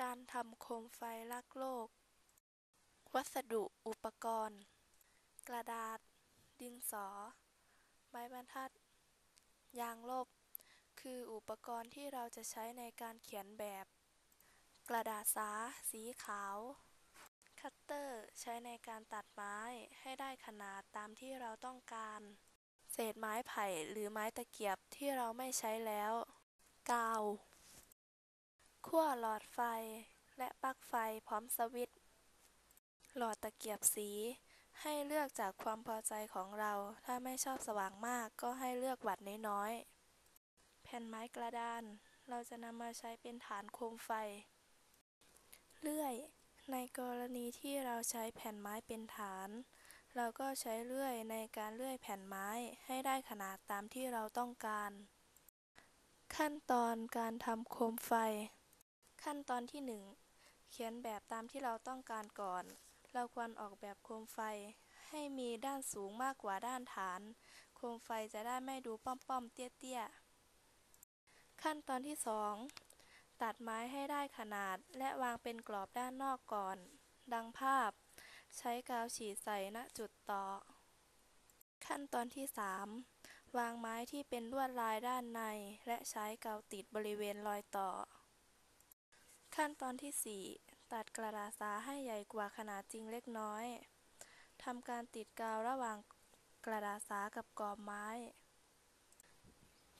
การทำโคมไฟรักโลก วัสดุอุปกรณ์ กระดาษ ดินสอ ไม้บรรทัด ยางลบ คืออุปกรณ์ที่เราจะใช้ในการเขียนแบบ กระดาษสา สีขาว คัตเตอร์ใช้ในการตัดไม้ให้ได้ขนาดตามที่เราต้องการ เศษไม้ไผ่หรือไม้ตะเกียบที่เราไม่ใช้แล้ว กาว ขั้วหลอดไฟและปลั๊กไฟพร้อมสวิตช์หลอดตะเกียบสี ให้เลือกจากความพอใจของเรา ถ้าไม่ชอบสว่างมากก็ให้เลือกวัตต์น้อยๆ แผ่นไม้กระดาน เราจะนำมาใช้เป็นฐานโคมไฟ เลื่อย ในกรณีที่เราใช้แผ่นไม้เป็นฐาน เราก็ใช้เลื่อยในการเลื่อยแผ่นไม้ให้ได้ขนาดตามที่เราต้องการ ขั้นตอนการทำโคมไฟ ขั้นตอนที่ 1 เขียนแบบตามที่เราต้องการก่อน เราควรออกแบบโคมไฟ ให้มีด้านสูงมากกว่าด้านฐาน โคมไฟจะได้ไม่ดูป้อมๆเตี้ยๆ ขั้นตอนที่ 2 ตัดไม้ให้ได้ขนาดและวางเป็นกรอบด้านนอกก่อน ดังภาพ ใช้กาวฉีดใส่ณจุดต่อ ขั้นตอนที่ 3 วางไม้ที่เป็นลวดลายด้านใน และใช้กาวติดบริเวณรอยต่อ ขั้นตอนที่ 4 ตัดกระดาษสาให้ใหญ่กว่าขนาดจริงเล็กน้อยทำการติดกาวระหว่างกระดาษสากับกรอบไม้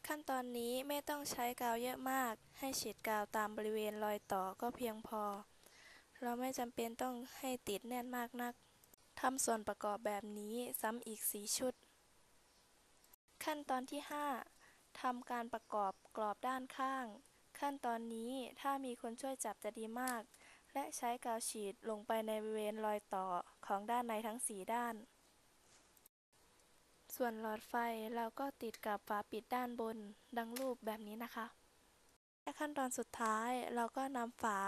ขั้นตอนนี้ไม่ต้องใช้กาวเยอะมาก ให้ฉีดกาวตามบริเวณรอยต่อก็เพียงพอ เราไม่จำเป็นต้องให้ติดแน่นมากนักทำส่วนประกอบแบบนี้ซ้ำอีก4ชุด ขั้นตอนที่ 5ทำการประกอบกรอบด้านข้าง ขั้นตอนนี้ถ้ามีคนช่วยจับจะดีมาก และใช้กาวฉีดลงไปในบริเวณรอยต่อของด้านในทั้ง4ด้าน ส่วนหลอดไฟเราก็ติดกับฝาปิดด้านบนดังรูปแบบนี้นะคะและขั้นตอนสุดท้ายเราก็นำฝา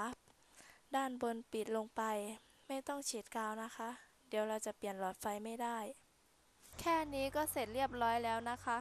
ด้านบนปิดลงไป ไม่ต้องฉีดกาวนะคะ เดี๋ยวเราจะเปลี่ยนหลอดไฟไม่ได้ แค่นี้ก็เสร็จเรียบร้อยแล้วนะคะ